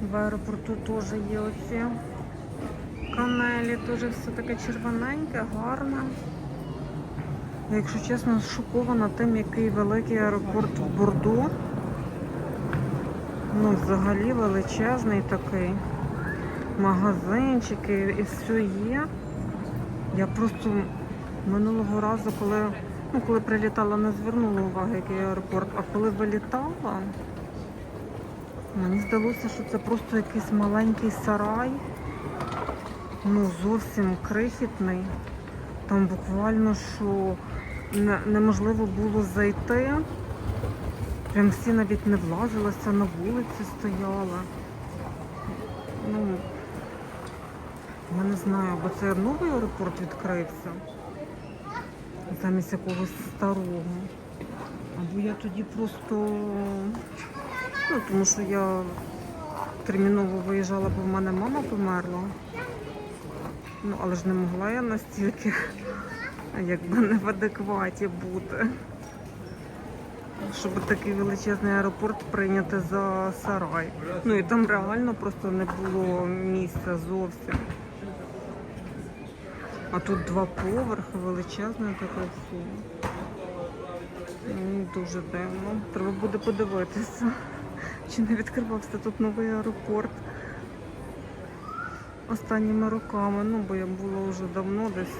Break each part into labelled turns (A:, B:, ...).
A: В аеропорту теж є оці канелі, теж все таке червоненьке, гарне. Якщо чесно, шокована тим, який великий аеропорт в Борду. Ну, взагалі величезний такий. Магазинчики і все є. Я просто минулого разу, коли, ну, коли прилітала, не звернула уваги, який аеропорт, а коли вилітала, мені здалося, що це просто якийсь маленький сарай. Ну, зовсім крихітний. Там буквально що неможливо було зайти. Прям всі навіть не влазилися, на вулиці стояла. Ну, я не знаю, бо це новий аеропорт відкрився. Замість якогось старого. Або я тоді просто. Ну, тому що я терміново виїжджала, бо в мене мама померла. Ну, але ж не могла я настільки, якби не в адекваті бути. Щоб такий величезний аеропорт прийняти за сарай. Ну і там реально просто не було місця зовсім. А тут два поверхи, величезне таке все. Дуже дивно. Треба буде подивитися, чи не відкривався тут новий аеропорт останніми роками. Ну, бо я була вже давно, десь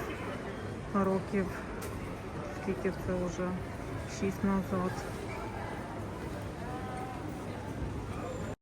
A: років, скільки це вже, шість назад.